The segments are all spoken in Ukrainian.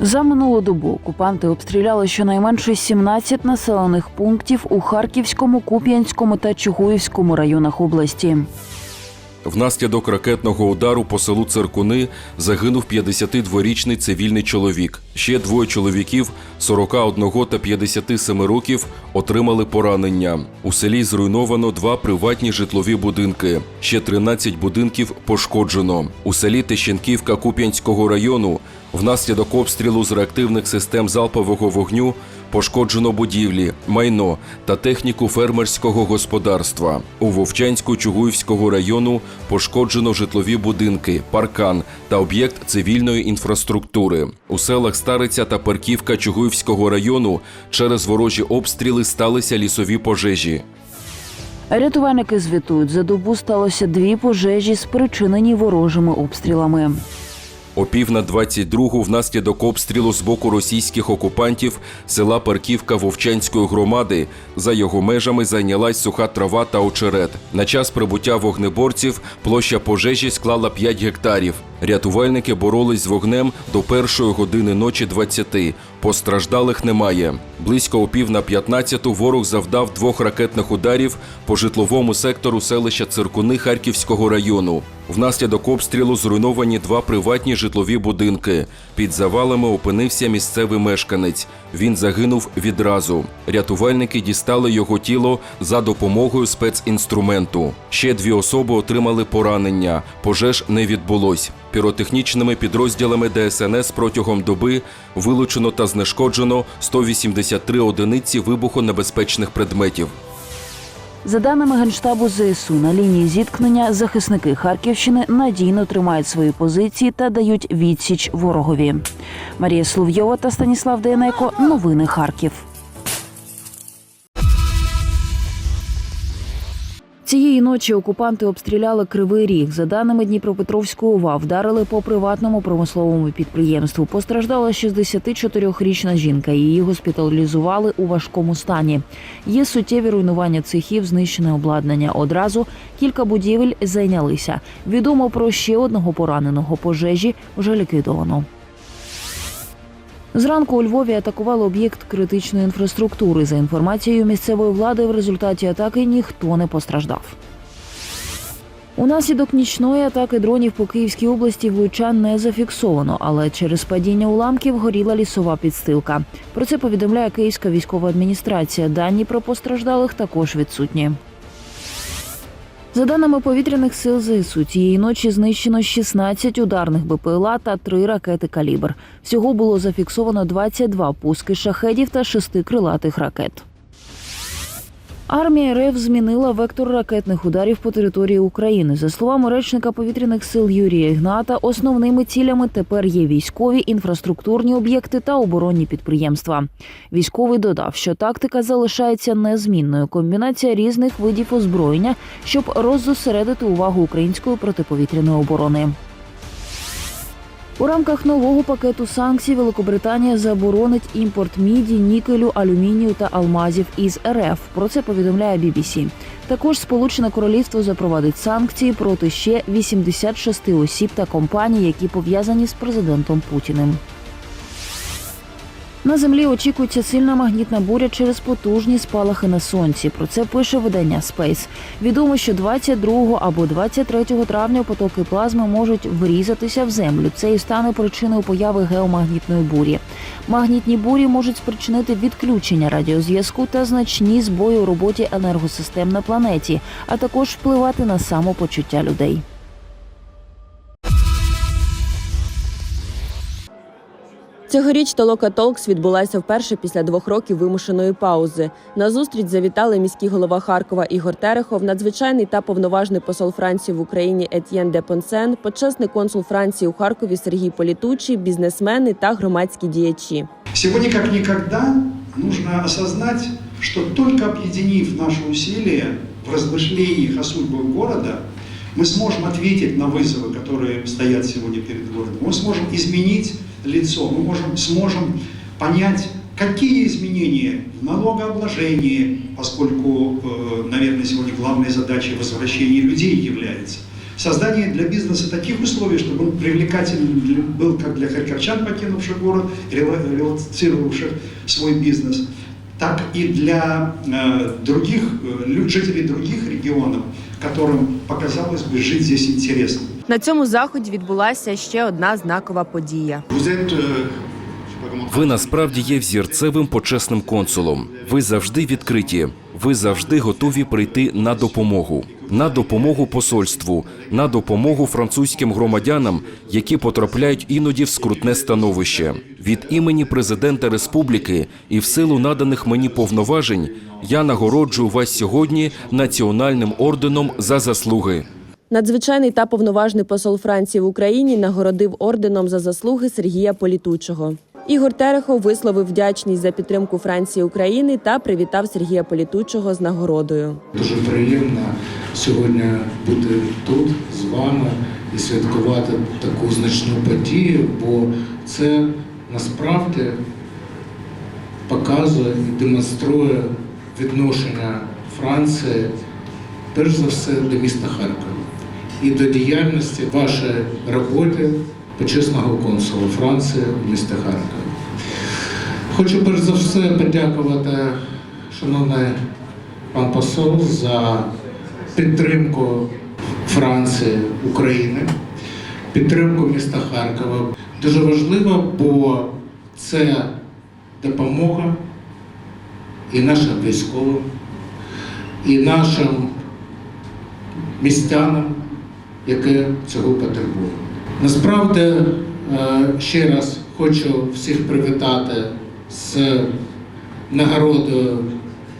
За минулу добу окупанти обстріляли щонайменше 17 населених пунктів у Харківському, Куп'янському та Чугуївському районах області. Внаслідок ракетного удару по селу Циркуни загинув 52-річний цивільний чоловік. Ще двоє чоловіків 41 та 57 років отримали поранення. У селі зруйновано два приватні житлові будинки. Ще 13 будинків пошкоджено. У селі Тищенківка Куп'янського району внаслідок обстрілу з реактивних систем залпового вогню пошкоджено будівлі, майно та техніку фермерського господарства. У Вовчанську Чугуївського району пошкоджено житлові будинки, паркан та об'єкт цивільної інфраструктури. У селах Стариця та Перківка Чугуївського району через ворожі обстріли сталися лісові пожежі. Рятувальники звітують, за добу сталося дві пожежі, спричинені ворожими обстрілами. О пів на 22-гу внаслідок обстрілу з боку російських окупантів села Парківка Вовчанської громади за його межами зайнялась суха трава та очерет. На час прибуття вогнеборців площа пожежі склала 5 гектарів. Рятувальники боролись з вогнем до першої години ночі 20. Постраждалих немає. Близько о пів на 15-ту ворог завдав двох ракетних ударів по житловому сектору селища Циркуни Харківського району. Внаслідок обстрілу зруйновані два приватні житлові будинки. Під завалами опинився місцевий мешканець. Він загинув відразу. Рятувальники дістали його тіло за допомогою спецінструменту. Ще дві особи отримали поранення. Пожеж не відбулось. Піротехнічними підрозділами ДСНС протягом доби вилучено та знешкоджено 183 одиниці вибухонебезпечних предметів. За даними Генштабу ЗСУ, на лінії зіткнення захисники Харківщини надійно тримають свої позиції та дають відсіч ворогові. Марія Слов'йова та Станіслав Дейнеко. Новини Харків. Цієї ночі окупанти обстріляли Кривий Ріг. За даними Дніпропетровської ОВА, вдарили по приватному промисловому підприємству. Постраждала 64-річна жінка. Її госпіталізували у важкому стані. Є суттєві руйнування цехів, знищене обладнання. Одразу кілька будівель зайнялися. Відомо про ще одного пораненого пожежі вже ліквідовано. Зранку у Львові атакували об'єкт критичної інфраструктури. За інформацією місцевої влади, в результаті атаки ніхто не постраждав. Унаслідок нічної атаки дронів по Київській області влучань не зафіксовано, але через падіння уламків горіла лісова підстилка. Про це повідомляє Київська військова адміністрація. Дані про постраждалих також відсутні. За даними повітряних сил ЗСУ, цієї ночі знищено 16 ударних БПЛА та 3 ракети «Калібр». Всього було зафіксовано 22 пуски шахедів та 6 крилатих ракет. Армія РФ змінила вектор ракетних ударів по території України. За словами речника повітряних сил Юрія Ігната, основними цілями тепер є військові, інфраструктурні об'єкти та оборонні підприємства. Військовий додав, що тактика залишається незмінною. Комбінація різних видів озброєння, щоб роззосередити увагу української протиповітряної оборони. У рамках нового пакету санкцій Великобританія заборонить імпорт міді, нікелю, алюмінію та алмазів із РФ. Про це повідомляє BBC. Також Сполучене Королівство запровадить санкції проти ще 86 осіб та компаній, які пов'язані з президентом Путіним. На землі очікується сильна магнітна буря через потужні спалахи на сонці. Про це пише видання Space. Відомо, що 22 або 23 травня потоки плазми можуть врізатися в землю. Це і стане причиною появи геомагнітної бурі. Магнітні бурі можуть спричинити відключення радіозв'язку та значні збої у роботі енергосистем на планеті, а також впливати на самопочуття людей. Цьогоріч Толока Толкс відбулася вперше після двох років вимушеної паузи. На зустріч завітали міський голова Харкова Ігор Терехов, надзвичайний та повноважний посол Франції в Україні Етьєн де Понсен, почесний консул Франції у Харкові Сергій Політучий, бізнесмени та громадські діячі. Сегодня как никогда нужно осознать, что только объединив наши усилия в размышлениях о судьбах города, мы сможем ответить на вызовы, которые стоят сегодня перед городом. Мы сможем изменить лицо, мы можем, сможем понять, какие изменения в налогообложении, поскольку, э, наверное, сегодня главной задачей возвращения людей является. создание для бизнеса таких условий, чтобы он привлекательным для- был как для харьковчан, покинувших город, рела- релацировавших свой бизнес, так и для э, других э, жителей других регионов, которым показалось бы жить здесь интересно. На цьому заході відбулася ще одна знакова подія. Ви насправді є взірцевим почесним консулом. Ви завжди відкриті. Ви завжди готові прийти на допомогу, на допомогу посольству, на допомогу французьким громадянам, які потрапляють іноді в скрутне становище. Від імені президента республіки і в силу наданих мені повноважень я нагороджую вас сьогодні національним орденом за заслуги. Надзвичайний та повноважний посол Франції в Україні нагородив орденом за заслуги Сергія Політучого. Ігор Терехов висловив вдячність за підтримку Франції України та привітав Сергія Політучого з нагородою. Дуже приємно сьогодні бути тут з вами і святкувати таку значну подію, бо це насправді показує і демонструє відношення Франції, перш за все, до міста Харкова і до діяльності вашої роботи почесного консула Франції в місті Харкові. Хочу перш за все подякувати, шановний пан посол, за підтримку Франції, України, підтримку міста Харкова. Дуже важливо, бо це допомога і нашим військовим, і нашим містянам, які цього потребують. Насправді, е, ще раз хочу всіх привітати з нагородою,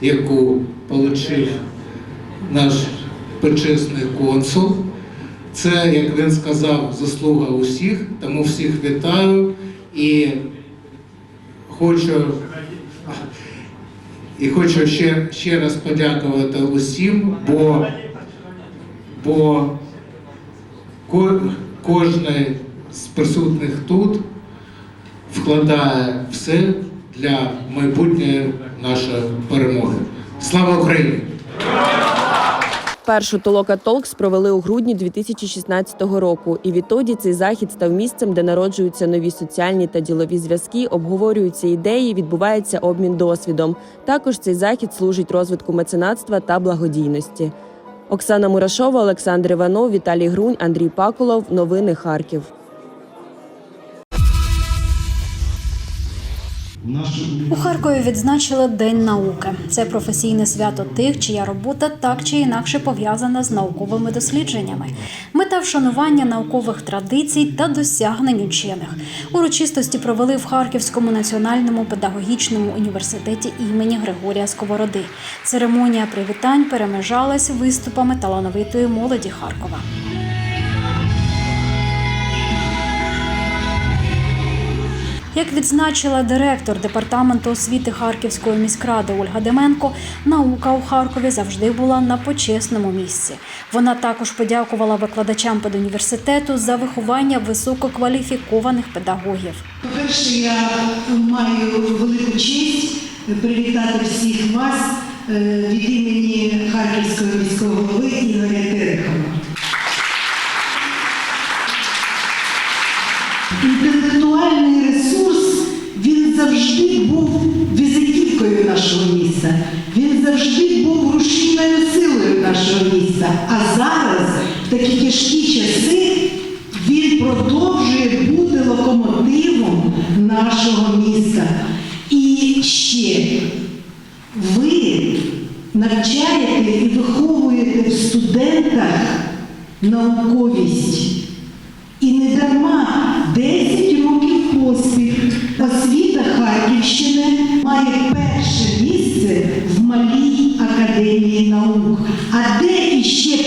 яку отримав наш почесний консул. Це, як він сказав, заслуга усіх, тому всіх вітаю і хочу, і хочу ще, ще раз подякувати усім, бо, бо кожен з присутніх тут вкладає все для майбутньої нашої перемоги. Слава Україні! Першу Толока Толкс провели у грудні 2016 року, і відтоді цей захід став місцем, де народжуються нові соціальні та ділові зв'язки, обговорюються ідеї, відбувається обмін досвідом. Також цей захід служить розвитку меценатства та благодійності. Оксана Мурашова, Олександр Іванов, Віталій Грунь, Андрій Пакулов. Новини Харків. У Харкові відзначили День науки. Це професійне свято тих, чия робота так чи інакше пов'язана з науковими дослідженнями. Мета вшанування наукових традицій та досягнень учених. Урочистості провели в Харківському національному педагогічному університеті імені Григорія Сковороди. Церемонія привітань перемежалась виступами талановитої молоді Харкова. Як відзначила директор департаменту освіти Харківської міськради Ольга Деменко, наука у Харкові завжди була на почесному місці. Вона також подякувала викладачам педуніверситету за виховання висококваліфікованих педагогів. По-перше, я маю велику честь привітати всіх вас е, від імені Харківського міського голови Ігоря Терехова. Візитівкою нашого міста. Він завжди був рушійною силою нашого міста. А зараз, в такі тяжкі часи, він продовжує бути локомотивом нашого міста. І ще ви навчаєте і виховуєте в студентах науковість. І не дарма 10 років поспіль освіта Харківщини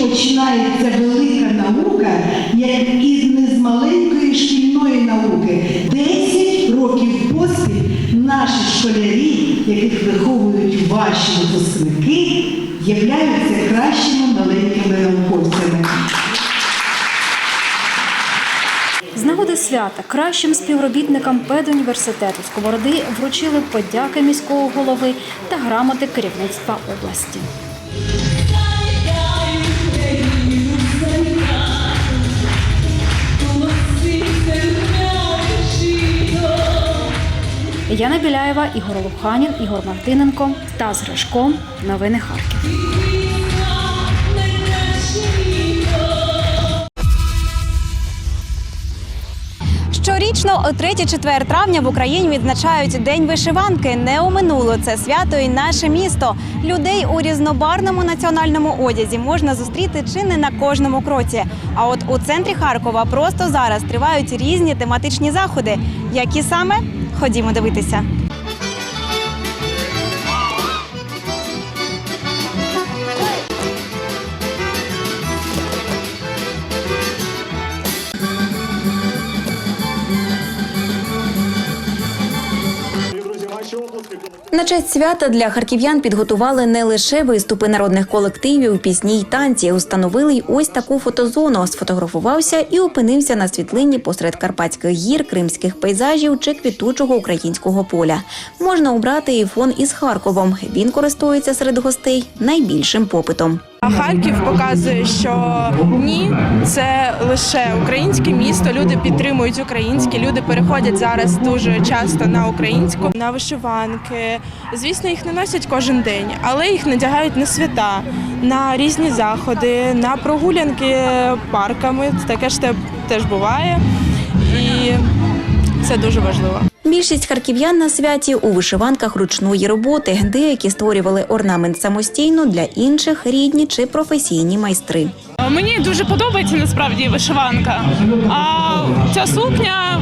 починається велика наука, як і не з маленької шкільної науки? 10 років поспіль наші школярі, яких виховують ваші випускники, являються кращими маленькими науковцями. З нагоди свята кращим співробітникам педуніверситету Сковороди вручили подяки міського голови та грамоти керівництва області. Яна Біляєва, Ігор Луханін, Ігор Мартиненко, Стас Гришко. Новини Харків. Щорічно о 3-4 травня в Україні відзначають День вишиванки. Не оминуло це свято і наше місто. Людей у різнобарному національному одязі можна зустріти чи не на кожному кроці. А от у центрі Харкова просто зараз тривають різні тематичні заходи. Які саме ходімо дивитися. На честь свята для харків'ян підготували не лише виступи народних колективів, пісні й танці. Установили й ось таку фотозону. Сфотографувався і опинився на світлині посеред карпатських гір, кримських пейзажів чи квітучого українського поля. Можна обрати і фон із Харковом. Він користується серед гостей найбільшим попитом. Харків показує, що ні, це лише українське місто. Люди підтримують українське. Люди переходять зараз дуже часто на українську, на вишиванки. Звісно, їх не носять кожен день, але їх надягають на свята, на різні заходи, на прогулянки парками. Таке ж те- теж буває, і це дуже важливо. Більшість харків'ян на святі у вишиванках ручної роботи. Деякі створювали орнамент самостійно для інших рідні чи професійні майстри. Мені дуже подобається насправді вишиванка. А ця сукня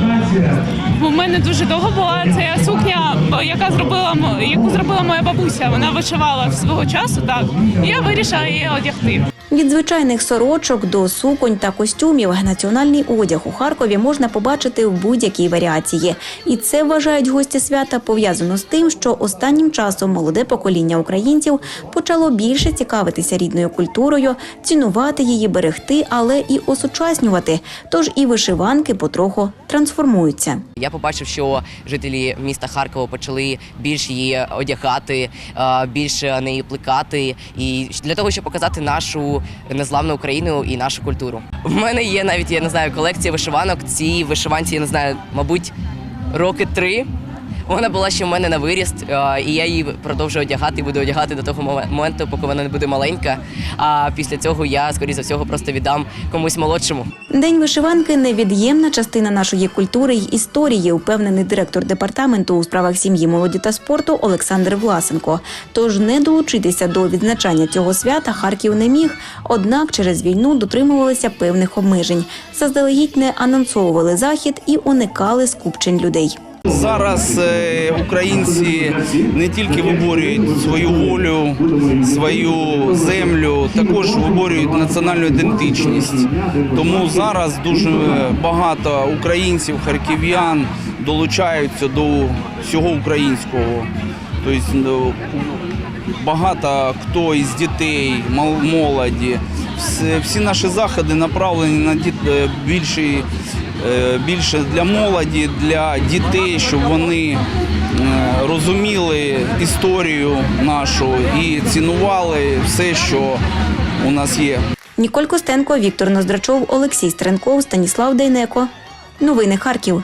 у мене дуже довго була. Це сукня, яка зробила яку зробила моя бабуся. Вона вишивала свого часу, так я вирішила її одягти. Від звичайних сорочок до суконь та костюмів національний одяг у Харкові можна побачити в будь-якій варіації. І це вважають гості свята пов'язано з тим, що останнім часом молоде покоління українців почало більше цікавитися рідною культурою, цінувати її, берегти, але і осучаснювати. Тож і вишиванки потроху трансформуються. Я побачив, що жителі міста Харкова почали більш її одягати, більше неї плекати, і для того, щоб показати нашу незламну Україну і нашу культуру. В мене є навіть я не знаю колекція вишиванок. Ці вишиванці я не знаю, мабуть, роки три. Вона була ще в мене на виріст, е, і я її продовжую одягати і буду одягати до того моменту, поки вона не буде маленька. А після цього я, скоріше за всього, просто віддам комусь молодшому. День вишиванки невід'ємна частина нашої культури й історії, упевнений директор департаменту у справах сім'ї, молоді та спорту Олександр Власенко. Тож не долучитися до відзначання цього свята Харків не міг. Однак через війну дотримувалися певних обмежень. Заздалегідь не анонсовували захід і уникали скупчень людей. Зараз е, українці не тільки виборюють свою волю, свою землю, також виборюють національну ідентичність. Тому зараз дуже багато українців, харків'ян долучаються до всього українського. Тобто ну, багато хто із дітей, молоді. Всі, наші заходи направлені на е, більший більше для молоді, для дітей, щоб вони е, розуміли історію нашу і цінували все, що у нас є. Ніколь Костенко, Віктор Ноздрачов, Олексій Стренков, Станіслав Дейнеко. Новини Харків.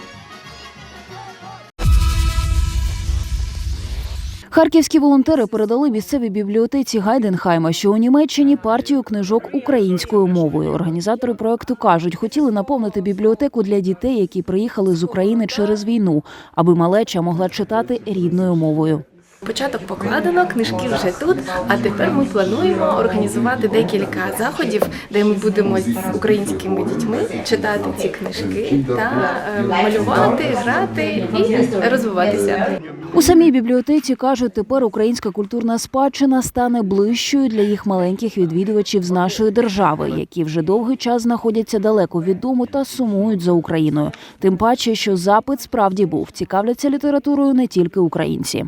Харківські волонтери передали місцевій бібліотеці Гайденхайма, що у Німеччині партію книжок українською мовою. Організатори проекту кажуть, хотіли наповнити бібліотеку для дітей, які приїхали з України через війну, аби малеча могла читати рідною мовою. Початок покладено, книжки вже тут. А тепер ми плануємо організувати декілька заходів, де ми будемо з українськими дітьми читати ці книжки та е, малювати, грати і розвиватися. У самій бібліотеці кажуть, тепер українська культурна спадщина стане ближчою для їх маленьких відвідувачів з нашої держави, які вже довгий час знаходяться далеко від дому та сумують за Україною. Тим паче, що запит справді був цікавляться літературою не тільки українці.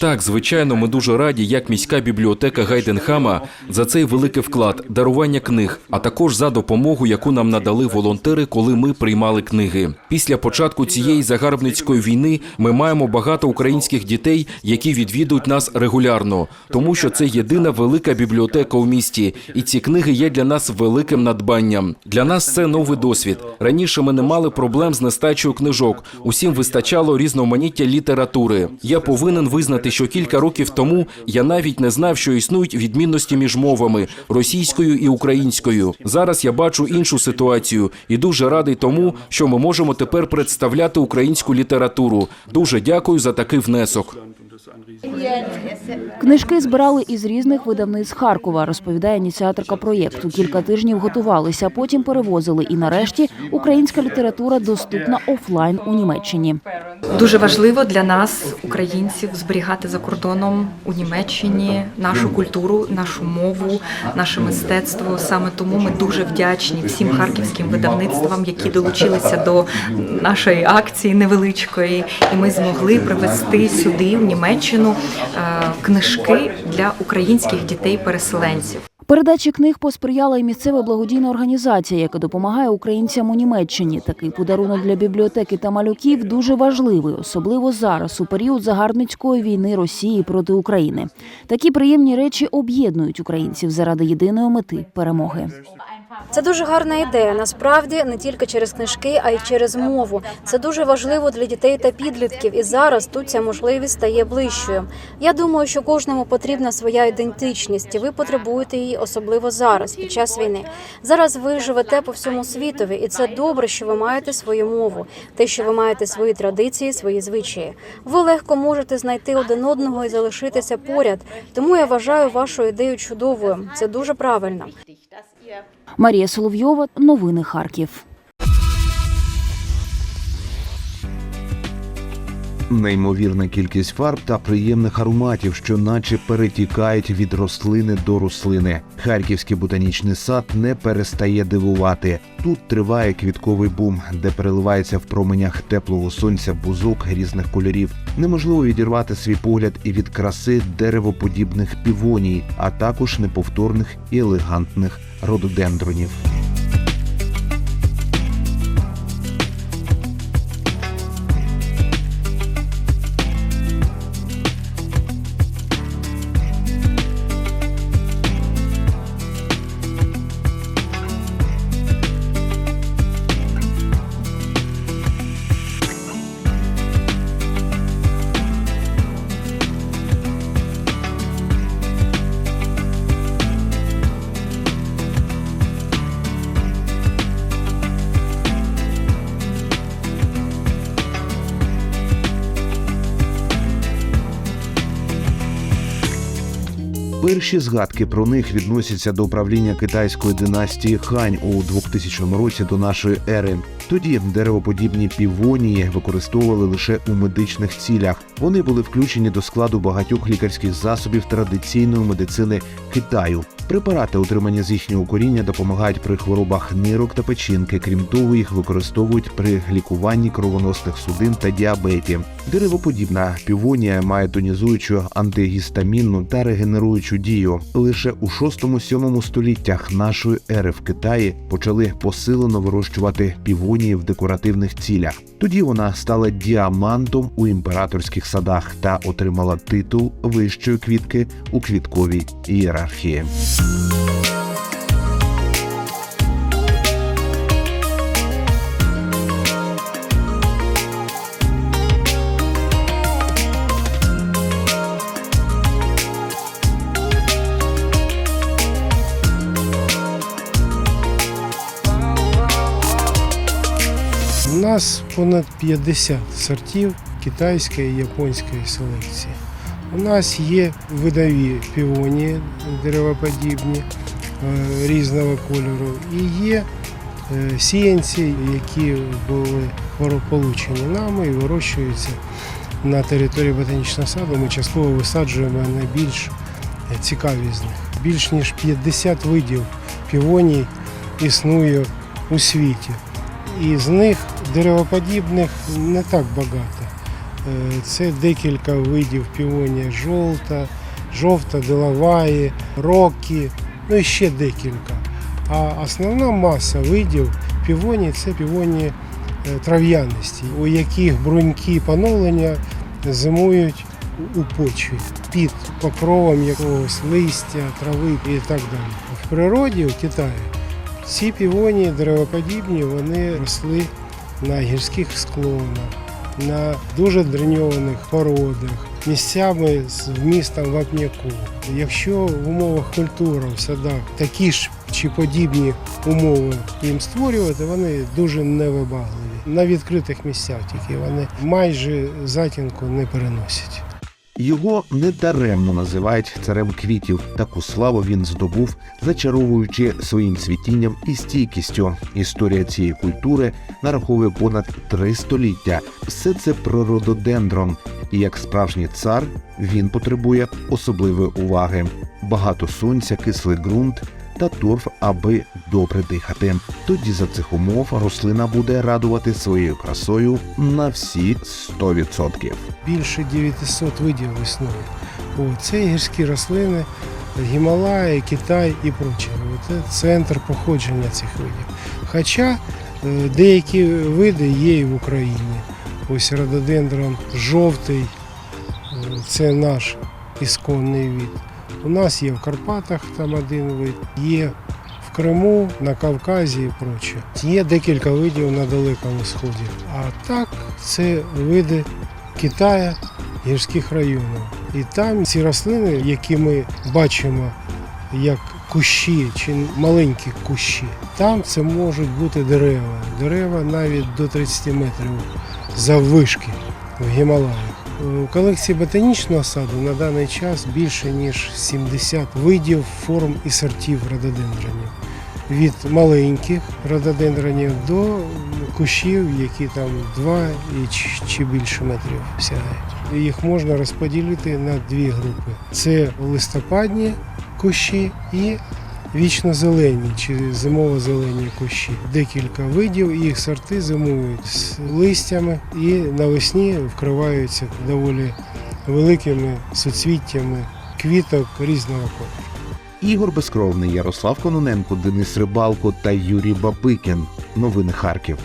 Так, звичайно, ми дуже раді, як міська бібліотека Гайденхама за цей великий вклад, дарування книг, а також за допомогу, яку нам надали волонтери, коли ми приймали книги. Після початку цієї загарбницької війни ми маємо багато українських дітей, які відвідують нас регулярно, тому що це єдина велика бібліотека у місті, і ці книги є для нас великим надбанням. Для нас це новий досвід. Раніше ми не мали проблем з нестачею книжок. Усім вистачало різноманіття літератури. Я повинен визнати, що кілька років тому я навіть не знав, що існують відмінності між мовами російською і українською. Зараз я бачу іншу ситуацію і дуже радий тому, що ми можемо тепер представляти українську літературу. Дуже дякую за такий внесок. Книжки збирали із різних видавництв Харкова, розповідає ініціаторка проєкту. Кілька тижнів готувалися, потім перевозили. І нарешті українська література доступна офлайн у Німеччині. Дуже важливо для нас, українців, зберігати за кордоном у Німеччині нашу культуру, нашу мову, наше мистецтво. Саме тому ми дуже вдячні всім харківським видавництвам, які долучилися до нашої акції невеличкої, і ми змогли привезти сюди, в Німеччину, е, книжки для українських дітей-переселенців. Передачі книг посприяла і місцева благодійна організація, яка допомагає українцям у Німеччині. Такий подарунок для бібліотеки та малюків дуже важливий, особливо зараз, у період загарбницької війни Росії проти України. Такі приємні речі об'єднують українців заради єдиної мети перемоги. Це дуже гарна ідея. Насправді не тільки через книжки, а й через мову. Це дуже важливо для дітей та підлітків. І зараз тут ця можливість стає ближчою. Я думаю, що кожному потрібна своя ідентичність, і ви потребуєте її особливо зараз, під час війни. Зараз ви живете по всьому світові, і це добре, що ви маєте свою мову, те, що ви маєте свої традиції, свої звичаї. Ви легко можете знайти один одного і залишитися поряд. Тому я вважаю вашу ідею чудовою. Це дуже правильно. Марія Соловйова, новини Харків. Неймовірна кількість фарб та приємних ароматів, що наче перетікають від рослини до рослини. Харківський ботанічний сад не перестає дивувати. Тут триває квітковий бум, де переливається в променях теплого сонця бузок різних кольорів. Неможливо відірвати свій погляд і від краси деревоподібних півоній, а також неповторних і елегантних рододендронів. Перші згадки про них відносяться до правління китайської династії Хань у 2000 році до нашої ери. Тоді деревоподібні півонії використовували лише у медичних цілях. Вони були включені до складу багатьох лікарських засобів традиційної медицини Китаю. Препарати, отримані з їхнього коріння, допомагають при хворобах нирок та печінки. Крім того, їх використовують при лікуванні кровоносних судин та діабеті. Деревоподібна півонія має тонізуючу антигістамінну та регенеруючу дію. Лише у 6-7 століттях нашої ери в Китаї почали посилено вирощувати півонії в декоративних цілях. Тоді вона стала діамантом у імператорських садах та отримала титул вищої квітки у квітковій ієрархії. Нас понад 50 сортів китайської і японської селекції. У нас є видові півонії деревоподібні е, різного кольору і є е, сіянці, які були получені нами і вирощуються на території ботанічного саду. Ми частково висаджуємо найбільш е, цікаві з них. Більш ніж 50 видів півоній існує у світі. І з них деревоподібних не так багато. Це декілька видів півонія жовта, жовта, делаваї, рокі, ну і ще декілька. А основна маса видів півонії це півонії е, трав'яності, у яких бруньки поновлення зимують у почві під покровом якогось листя, трави і так далі. В природі у Китаї ці півонії деревоподібні вони росли на гірських склонах, на дуже дреньованих породах, місцями з вмістом вапняку. Якщо в умовах культури в садах такі ж чи подібні умови їм створювати, вони дуже невибагливі. На відкритих місцях тільки вони майже затінку не переносять. Його недаремно називають царем квітів. Таку славу він здобув, зачаровуючи своїм цвітінням і стійкістю. Історія цієї культури нараховує понад три століття. Все це про рододендрон. І як справжній цар він потребує особливої уваги. Багато сонця, кислий ґрунт та торф, аби добре дихати. Тоді за цих умов рослина буде радувати своєю красою на всі 100%. більше 900 видів існує. Це гірські рослини, Гімалаї, Китай і проче. Це центр походження цих видів. Хоча е, деякі види є і в Україні. Ось рододендрон жовтий, е, це наш ісконний від. У нас є в Карпатах там один вид, є в Криму, на Кавказі і проче. Є декілька видів на Далекому Сході. А так це види Китая, гірських районів. І там ці рослини, які ми бачимо як кущі чи маленькі кущі, там це можуть бути дерева. Дерева навіть до 30 метрів заввишки в Гімалаях. У колекції ботанічного саду на даний час більше ніж 70 видів, форм і сортів рододендронів. Від маленьких рододендронів до кущів, які там 2 і чи більше метрів сягають. Їх можна розподілити на дві групи: це листопадні кущі і вічно-зелені чи зимово-зелені кущі. Декілька видів, їх сорти зимують з листями і навесні вкриваються доволі великими суцвіттями квіток різного кольору. Ігор Безкровний, Ярослав Кононенко, Денис Рибалко та Юрій Бабикін. Новини Харків.